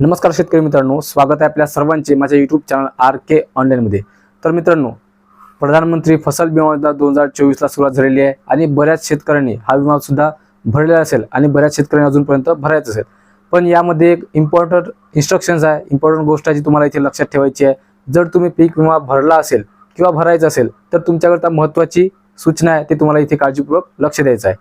नमस्कार शेतकरी मित्रांनो स्वागत आहे आपल्या सर्वांचे माझ्या यूट्यूब चॅनल आर के ऑनलाईनमध्ये तर मित्रांनो प्रधानमंत्री फसल विमा योजना दोन हजार चोवीसला सुरुवात झालेली आहे आणि बऱ्याच शेतकऱ्यांनी हा विमा सुद्धा भरलेला असेल आणि बऱ्याच शेतकऱ्यांनी अजूनपर्यंत भरायचा असेल. पण यामध्ये एक इम्पॉर्टंट इन्स्ट्रक्शन्स आहे इम्पॉर्टंट गोष्ट आहे जी तुम्हाला इथे लक्षात ठेवायची आहे. जर तुम्ही पीक विमा भरला असेल किंवा भरायचा असेल तर तुमच्याकरता महत्त्वाची सूचना आहे ते तुम्हाला इथे काळजीपूर्वक लक्ष द्यायचं आहे.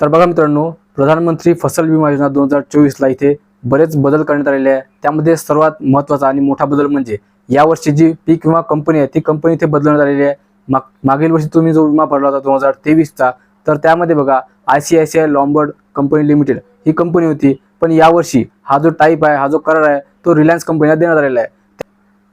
तर बघा मित्रांनो प्रधानमंत्री फसल विमा योजना दोन हजार चोवीसला इथे बरेच बदल करण्यात आलेले आहे. त्यामध्ये सर्वात महत्त्वाचा आणि मोठा बदल म्हणजे यावर्षी जी पीक विमा कंपनी आहे ती कंपनी इथे बदलण्यात आलेली आहे. माग मागील वर्षी तुम्ही जो विमा भरला होता दोन हजार तेवीसचा तर त्यामध्ये बघा I C I C I Lombard company limited he company होती. पण यावर्षी हा जो टाईप आहे हा जो करार आहे तो रिलायन्स कंपनीला देण्यात आलेला आहे.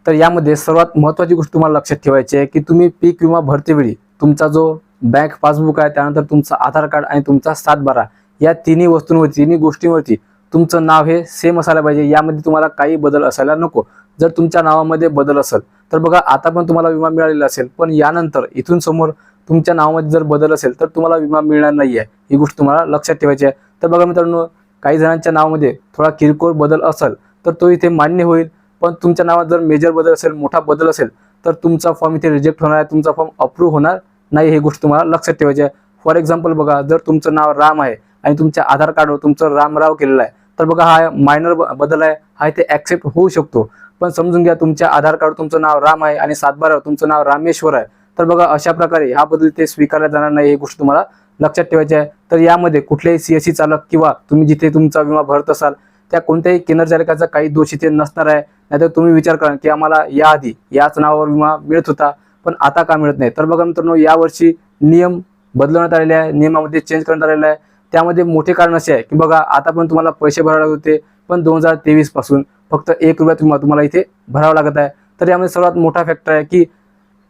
तर यामध्ये सर्वात महत्त्वाची गोष्ट तुम्हाला लक्षात ठेवायची आहे की तुम्ही पीक विमा भरतेवेळी तुमचा जो बँक पासबुक आहे त्यानंतर तुमचा आधार कार्ड आणि तुमचा सातबारा या तिन्ही वस्तूंवरती तिन्ही गोष्टींवरती तुमचं नाव हे सेम असायला पाहिजे. यामध्ये तुम्हाला काही बदल असायला नको. जर तुमच्या नावामध्ये बदल असेल तर बघा आता पण तुम्हाला विमा मिळालेला असेल पण यानंतर इथून समोर तुमच्या नावामध्ये जर बदल असेल तर तुम्हाला विमा मिळणार नाही आहे ही गोष्ट तुम्हाला लक्षात ठेवायची आहे. तर बघा मित्रांनो काही जणांच्या नावामध्ये थोडा किरकोळ बदल असेल तर तो इथे मान्य होईल. पण तुमच्या नावात जर मेजर बदल असेल मोठा बदल असेल तर तुमचा फॉर्म इथे रिजेक्ट होणार आहे तुमचा फॉर्म अप्रूव्ह होणार नाही ही गोष्ट तुम्हाला लक्षात ठेवायची आहे. फॉर एक्झाम्पल बघा जर तुमचं नाव राम आहे आणि तुमच्या आधार कार्डवर तुमचं रामराव केलेलं आहे तर बघा हा मायनर बदल आहे. हा इथे ऍक्सेप्ट होऊ शकतो. पण समजून घ्या तुमच्या आधार कार्ड तुमचं नाव राम आहे आणि सातबारावर तुमचं नाव रामेश्वर आहे. तर बघा अशा प्रकारे हा बदल ते स्वीकारला जाणार नाही ही गोष्ट तुम्हाला लक्षात ठेवायची आहे. तर यामध्ये कुठलेही सीएससी चालक किंवा तुम्ही जिथे तुमचा विमा भरत असाल त्या कोणत्याही केंद्र चालकाचा काही दोष इथे नसणार आहे. नाहीतर तुम्ही विचार करा की आम्हाला याआधी याच नावावर विमा मिळत होता पण आता का मिळत नाही? तर बघा मित्रांनो यावर्षी नियम बदलवण्यात आलेले आहे. नियमामध्ये चेंज करण्यात आलेला आहे. त्यामध्ये मोठे कारण असे आहे की बघा आता पण तुम्हाला पैसे भरावे लागत होते पण दोन हजार तेवीसपासून फक्त एक रुपयात विमा तुम्हाला इथे भरावा लागत आहे. तर यामध्ये सर्वात मोठा फॅक्टर आहे की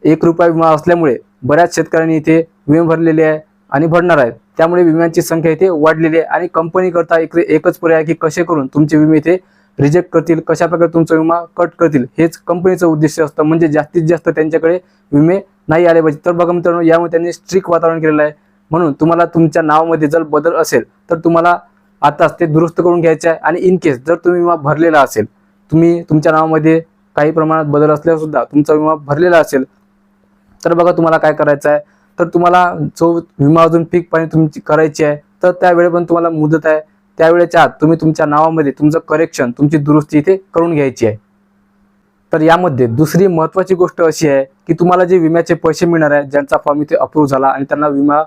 एक रुपया विमा असल्यामुळे बऱ्याच शेतकऱ्यांनी इथे विमे भरलेले आहे आणि भरणार आहेत. त्यामुळे विम्यांची संख्या इथे वाढलेली आहे आणि कंपनी करता एक एकच पर्याय आहे की कसे करून तुमचे विमे इथे रिजेक्ट करतील कशा प्रकारे तुमचा विमा कट करतील हेच कंपनीचं उद्देश असतं. म्हणजे जास्तीत जास्त त्यांच्याकडे विमे नाही आले पाहिजे. तर बघा मित्रांनो यामुळे त्यांनी स्ट्रिक्ट वातावरण केलेलं आहे. म्हणून तुम्हाला तुमच्या नावामध्ये जर बदल असेल तर तुम्हाला आताच ते दुरुस्त करून घ्यायचे आहे. आणि इन केस जर तुम्ही विमा भरलेला असेल तुम्ही तुमच्या नावामध्ये काही प्रमाणात बदल असल्यास सुद्धा तुमचा विमा भरलेला असेल तर बघा तुम्हाला काय करायचं आहे. तर तुम्हाला जो विमा अजून पीक पाणी तुमची करायची आहे तर त्यावेळे पण तुम्हाला मुदत आहे. त्यावेळेच्या आत तुम्ही तुमच्या नावामध्ये तुमचं करेक्शन तुमची दुरुस्ती इथे करून घ्यायची आहे. तर यामध्ये दुसरी महत्त्वाची गोष्ट अशी आहे की तुम्हाला जे विम्याचे पैसे मिळणार आहे ज्यांचा फॉर्म इथे अप्रूव्ह झाला आणि त्यांना विमा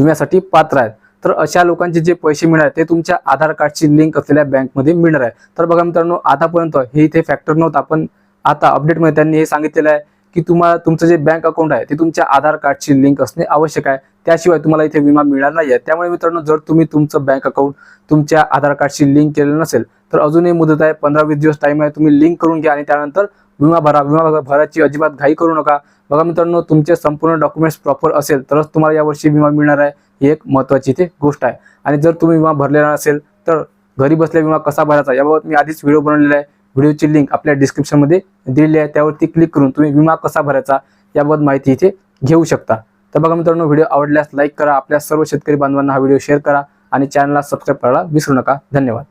विम्यासाठी पात्र आहेत. तर अशा लोकांचे जे पैसे मिळणार ते तुमच्या आधार कार्डची लिंक असलेल्या बँकमध्ये मिळणार आहे तर बघा मित्रांनो आतापर्यंत हे इथे फॅक्टर नव्हता. पण आता अपडेटमध्ये त्यांनी हे सांगितलेलं आहे की तुम्हाला तुमचं जे बँक अकाउंट आहे ते तुमच्या आधार कार्डची लिंक असणे आवश्यक आहे. त्याशिवाय तुम्हाला इथे विमा मिळणार नाही आहे. त्यामुळे मित्रांनो जर तुम्ही तुमचं बँक अकाउंट तुमच्या आधार कार्डशी लिंक केलेलं नसेल तर अजूनही मुदत आहे. पंधरा वीस दिवस टाईम आहे. तुम्ही लिंक करून घ्या आणि त्यानंतर विमा भरा विमा भराची अजिबात घाई करू नका. बघा मित्रांनो तुमचे संपूर्ण डॉक्युमेंट्स प्रॉपर असेल तरच तुम्हाला यावर्षी विमा मिळणार आहे. ही एक महत्त्वाची इथे गोष्ट आहे. आणि जर तुम्ही विमा भरलेला नसेल तर घरी बसल्या विमा कसा भरायचा याबाबत मी आधीच व्हिडिओ बनवलेला आहे. व्हिडिओची लिंक आपल्या डिस्क्रिप्शनमध्ये दिलेली आहे. त्यावरती क्लिक करून तुम्ही विमा कसा भरायचा याबाबत माहिती इथे घेऊ शकता. तर बघा मित्रांनो व्हिडिओ आवडल्यास लाईक करा. आपल्या सर्व शेतकरी बांधवांना हा व्हिडिओ शेअर करा. आणि चॅनलला सबस्क्राईब करायला विसरू नका. धन्यवाद.